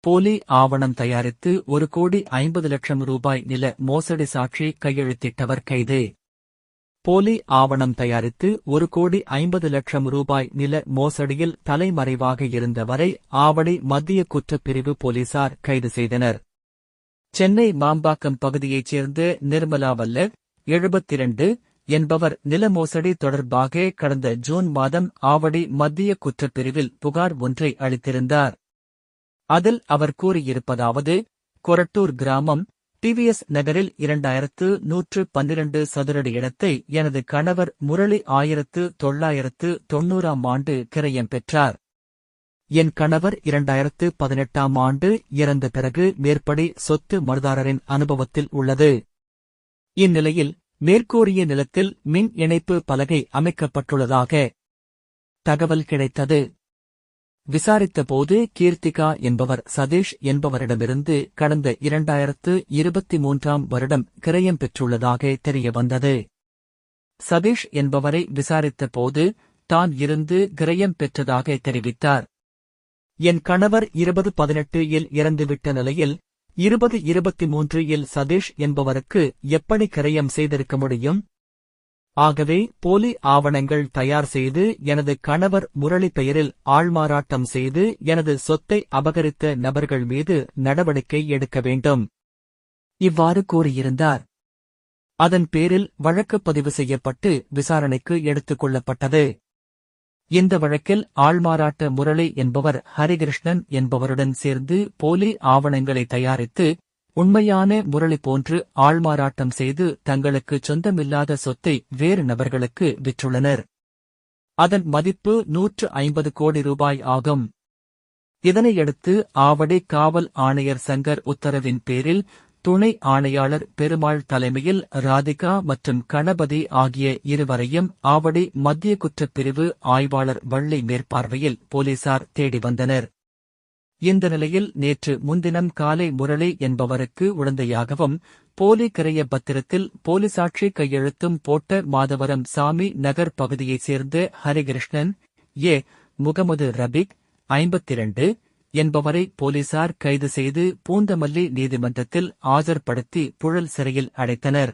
போலி ஆவணம் தயாரித்து ஒரு கோடி ஐம்பது லட்சம் ரூபாய் நில மோசடி சாட்சி கையெழுத்திட்டவர் கைது. போலி ஆவணம் தயாரித்து ஒரு கோடி ஐம்பது லட்சம் ரூபாய் நில மோசடியில் தலைமறைவாக இருந்தவரை ஆவடி மத்திய குற்றப்பிரிவு போலீசார் கைது செய்தனர். சென்னை மாம்பாக்கம் பகுதியைச் சேர்ந்த நிர்மலா வல்ல எழுபத்திரண்டு என்பவர் நில மோசடி தொடர்பாக கடந்த ஜூன் மாதம் ஆவடி மத்திய குற்றப்பிரிவில் புகார் ஒன்றை அளித்திருந்தார். அதில் அவர் கூறியிருப்பதாவது கொரட்டூர் கிராமம் டிவிஎஸ் நகரில் இரண்டாயிரத்து நூற்று பன்னிரண்டு சதுரடி இடத்தை எனது கணவர் முரளி ஆயிரத்து தொள்ளாயிரத்து தொன்னூறாம் ஆண்டு கிரயம் பெற்றார். என் கணவர் இரண்டாயிரத்து பதினெட்டாம் ஆண்டு இறந்த பிறகு மேற்படி சொத்து மனுதாரரின் அனுபவத்தில் உள்ளது. இந்நிலையில் மேற்கூறிய நிலத்தில் மின் இணைப்பு பலகை அமைக்கப்பட்டுள்ளதாக தகவல் கிடைத்தது. விசாரித்தபோது கீர்த்திகா என்பவர் சதீஷ் என்பவரிடமிருந்து கடந்த இரண்டாயிரத்து இருபத்தி மூன்றாம் வருடம் கிரயம் பெற்றுள்ளதாக தெரியவந்தது. சதீஷ் என்பவரை விசாரித்தபோது தான் இருந்து கிரயம் பெற்றதாக தெரிவித்தார். என் கணவர் இருபது பதினெட்டு இல் இறந்துவிட்ட நிலையில் இருபது இருபத்தி மூன்று இல் சதீஷ் என்பவருக்கு எப்படி கிரயம் செய்திருக்க முடியும்? ஆகவே போலி ஆவணங்கள் தயார் செய்து எனது கணவர் முரளி பெயரில் ஆள்மாறாட்டம் செய்து எனது சொத்தை அபகரித்த நபர்கள் மீது நடவடிக்கை எடுக்க வேண்டும். இவ்வாறு கூறியிருந்தார். அதன் பேரில் வழக்கு பதிவு செய்யப்பட்டு விசாரணைக்கு எடுத்துக் கொள்ளப்பட்டது. இந்த வழக்கில் ஆள்மாறாட்ட முரளி என்பவர் ஹரிகிருஷ்ணன் என்பவருடன் சேர்ந்து போலி ஆவணங்களை தயாரித்து உண்மையான முரளி போன்று ஆள்மாறாட்டம் செய்து தங்களுக்கு சொந்தமில்லாத சொத்தை வேறு நபர்களுக்கு விற்றுள்ளனர். அதன் மதிப்பு நூற்று ஐம்பது கோடி ரூபாய் ஆகும். இதனையடுத்து ஆவடி காவல் ஆணையர் சங்கர் உத்தரவின் பேரில் துணை ஆணையாளர் பெருமாள் தலைமையில் ராதிகா மற்றும் கணபதி ஆகிய இருவரையும் ஆவடி மத்திய குற்றப்பிரிவு ஆய்வாளர் வள்ளி மேற்பார்வையில் போலீசார் தேடி வந்தனர். இந்த நிலையில் நேற்று முன்தினம் காலை முரளி என்பவருக்கு உடந்தையாகவும் போலி கிரைய பத்திரத்தில் போலீசாட்சி கையெழுத்தும் போட்ட மாதவரம் சாமி நகர் பகுதியைச் சேர்ந்த ஹரிகிருஷ்ணன் ஏ. முகமது ரபிக் ஐம்பத்திரண்டு என்பவரை போலீசார் கைது செய்து பூந்தமல்லி நீதிமன்றத்தில் ஆஜர்படுத்தி புழல் சிறையில் அடைத்தனர்.